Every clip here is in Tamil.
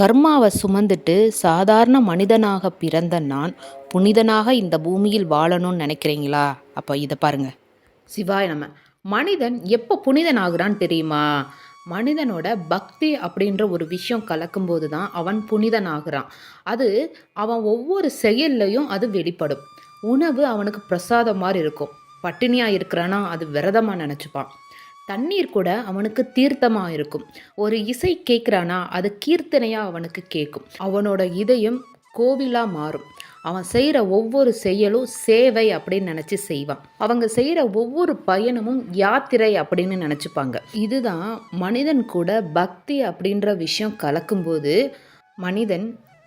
கர்மாவை சுமந்துட்டு சாதாரண மனிதனாக பிறந்த நான் புனிதனாக இந்த பூமியில் வாழணும்னு நினைக்கிறீங்களா? அப்போ இதை பாருங்க. சிவாய் நம்ம மனிதன் எப்போ புனிதன் ஆகுறான்னு தெரியுமா? மனிதனோட பக்தி அப்படின்ற ஒரு விஷயம் கலக்கும்போது தான் அவன் புனிதன் ஆகுறான் அது அவன் ஒவ்வொரு செயல்லையும் அது வெளிப்படும். உணவு அவனுக்கு பிரசாதம் மாதிரி இருக்கும். பட்டினியாக இருக்கிறானா? அது விரதமாக நினச்சிப்பான். தண்ணீர் கூட அவனுக்கு தீர்த்தமாக இருக்கும். ஒரு இசை கேட்குறானா அது கீர்த்தனையாக அவனுக்கு கேட்கும் அவனோட இதயம் கோவிலாக மாறும். அவன் செய்கிற ஒவ்வொரு செயலும் சேவை அப்படின்னு நினச்சி செய்வான். அவங்க செய்கிற ஒவ்வொரு பயணமும் யாத்திரை அப்படின்னு நினச்சிப்பாங்க. இதுதான் மனிதன் கூட பக்தி அப்படின்ற விஷயம் கலக்கும்போது மனிதன்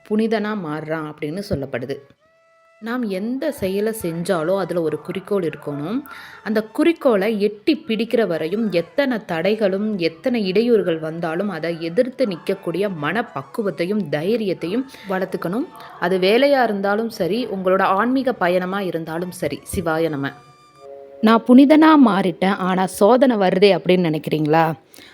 புனிதனாக மாறுறான் அப்படின்னு சொல்லப்படுது. நாம் எந்த செயலை செஞ்சாலும் அதில் ஒரு குறிக்கோள் இருக்கணும். அந்த குறிக்கோளை எட்டி பிடிக்கிற வரையும் எத்தனை தடைகளும் எத்தனை இடையூறுகள் வந்தாலும் அதை எதிர்த்து நிற்கக்கூடிய மனப்பக்குவத்தையும் தைரியத்தையும் வளர்த்துக்கணும். அது வேலையாக இருந்தாலும் சரி உங்களோட ஆன்மீக பயணமாக இருந்தாலும் சரி சிவாய நம்ம நான் புனிதனாக மாறிட்டேன் ஆனால் சோதனை வருதே அப்படின்னு நினைக்கிறீங்களா?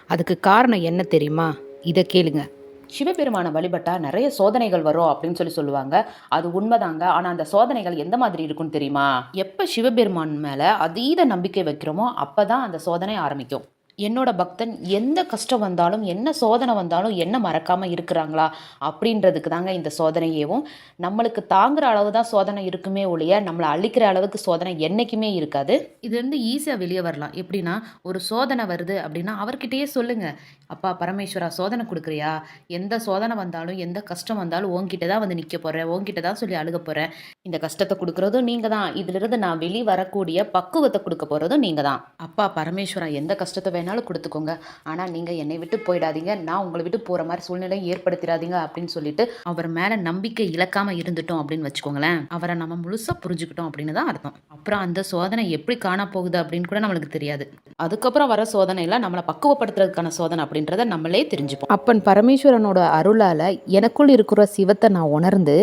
அதுக்கு காரணம் என்ன தெரியுமா? இதை கேளுங்கள் சிவபெருமானை வழிபட்டால் நிறைய சோதனைகள் வரும் அப்படின்னு சொல்லி சொல்லுவாங்க. அது உண்மைதாங்க. ஆனால் அந்த சோதனைகள் எந்த மாதிரி இருக்கும்னு தெரியுமா? எப்போ சிவபெருமான் மேலே அதீத நம்பிக்கை வைக்கிறோமோ அப்போ தான் அந்த சோதனை ஆரம்பிக்கும். என்னோட பக்தன் எந்த கஷ்டம் வந்தாலும் என்ன சோதனை வந்தாலும் என்ன மறக்காம இருக்கிறாங்களா? அப்படின்றதுக்கு தாங்க இந்த சோதனையேவும் நம்மளுக்கு தாங்குற அளவு தான் சோதனை இருக்குமே ஒழிய நம்மளை அழிக்கிற அளவுக்கு சோதனை என்னைக்குமே இருக்காது. இது வந்து ஈஸியாக வெளியே வரலாம். எப்படின்னா ஒரு சோதனை வருது அப்படின்னா அவர்கிட்டயே சொல்லுங்க. அப்பா பரமேஸ்வரா சோதனை கொடுக்குறியா? எந்த சோதனை வந்தாலும் எந்த கஷ்டம் வந்தாலும் உன்கிட்ட தான் வந்து நிற்க போகிறேன் உன்கிட்ட தான் சொல்லி அழுக போகிறேன் இந்த கஷ்டத்தை கொடுக்குறதும் நீங்கள் தான். இதிலிருந்து நான் வெளி வரக்கூடிய பக்குவத்தை கொடுக்க போகிறதும் நீங்கள் தான். அப்பா பரமேஸ்வரா எந்த கஷ்டத்தை வேணாலும் கொடுத்துக்கோங்க. ஆனால் நீங்கள் என்னை விட்டு போயிடாதீங்க. நான் உங்களை விட்டு போகிற மாதிரி சூழ்நிலையை ஏற்படுத்திடாதீங்க அப்படின்னு சொல்லிட்டு அவர் மேலே நம்பிக்கை இழக்காம இருந்துட்டோம் அப்படின்னு வச்சுக்கோங்களேன். அவரை நம்ம முழுசாக புரிஞ்சுக்கிட்டோம் அப்படின்னு தான் அர்த்தம். அப்புறம் அந்த சோதனை எப்படி காண போகுது அப்படின்னு கூட நம்மளுக்கு தெரியாது. அதுக்கப்புறம் வர சோதனையில் நம்மளை பக்குவப்படுத்துறதுக்கான சோதனை அப்படின்றத நம்மளே தெரிஞ்சுப்போம். அப்பன் பரமேஸ்வரனோட அருளால் எனக்குள் இருக்கிற சிவத்தை நான் உணர்ந்து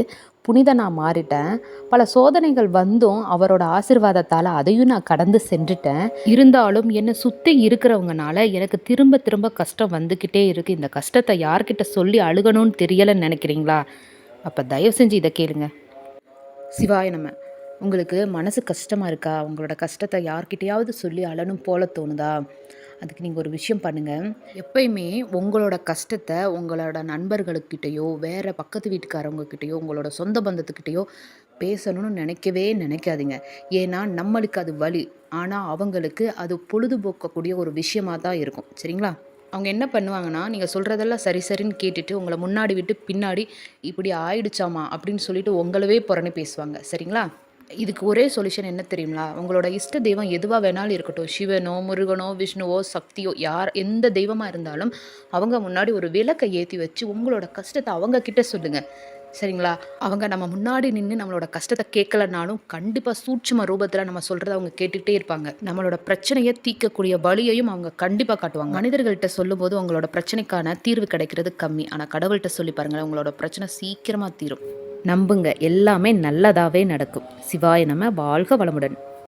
புனிதனாக மாறிட்டேன். பல சோதனைகள் வந்தும் அவரோட ஆசிர்வாதத்தால் அதையும் நான் கடந்து சென்றுட்டேன். இருந்தாலும் என்னை சுற்றி இருக்கிறவங்கனால எனக்கு திரும்ப திரும்ப கஷ்டம் வந்துக்கிட்டே இருக்குது இந்த கஷ்டத்தை யார்கிட்ட சொல்லி அழுகணும்னு தெரியலைன்னு நினைக்கிறீங்களா? அப்போ தயவு செஞ்சு இதை கேளுங்க. சிவாய நம்ம உங்களுக்கு மனசு கஷ்டமாக இருக்கா? உங்களோட கஷ்டத்தை யார்கிட்டையாவது சொல்லி அழனும் போல தோணுதா? அதுக்கு நீங்கள் ஒரு விஷயம் பண்ணுங்கள் எப்பயுமே உங்களோட கஷ்டத்தை உங்களோட நண்பர்களுக்கிட்டேயோ வேறு பக்கத்து வீட்டுக்காரவங்கக்கிட்டேயோ உங்களோட சொந்த பந்தத்துக்கிட்டேயோ பேசணும்னு நினைக்கவே நினைக்காதீங்க. ஏன்னா நம்மளுக்கு அது வலி. ஆனால் அவங்களுக்கு அது பொழுதுபோக்கக்கூடிய ஒரு விஷயமாக தான் இருக்கும். சரிங்களா? அவங்க என்ன பண்ணுவாங்கன்னா நீங்கள் சொல்கிறதெல்லாம் சரி சரின்னு கேட்டுட்டு உங்களை முன்னாடி விட்டு பின்னாடி இப்படி ஆயிடுச்சாமா? அப்படின்னு சொல்லிட்டு உங்களவே புறணி பேசுவாங்க. சரிங்களா? இதுக்கு ஒரே சொல்யூஷன் என்ன தெரியுங்களா? உங்களோட இஷ்ட தெய்வம் எதுவாக வேணாலும் இருக்கட்டும். சிவனோ முருகனோ விஷ்ணுவோ சக்தியோ யார் எந்த தெய்வமாக இருந்தாலும் அவங்க முன்னாடி ஒரு விளக்கை ஏற்றி வச்சு உங்களோட கஷ்டத்தை அவங்க கிட்ட சொல்லுங்கள் சரிங்களா? அவங்க நம்ம முன்னாடி நின்று நம்மளோட கஷ்டத்தை கேட்கலனாலும் கண்டிப்பாக சூட்சும ரூபத்தில் நம்ம சொல்கிறத அவங்க கேட்டுக்கிட்டே இருப்பாங்க. நம்மளோட பிரச்சனையை தீர்க்கக்கூடிய வழியையும் அவங்க கண்டிப்பாக காட்டுவாங்க. மனிதர்கள்ட்ட சொல்லும்போது உங்களோட பிரச்சனைக்கான தீர்வு கிடைக்கிறது கம்மி. ஆனால் கடவுள்கிட்ட சொல்லி பாருங்களேன் உங்களோட பிரச்சனை சீக்கிரமாக தீரும். நம்புங்க. எல்லாமே நல்லதாகவே நடக்கும். சிவாய நம்ம வாழ்க வளமுடன்.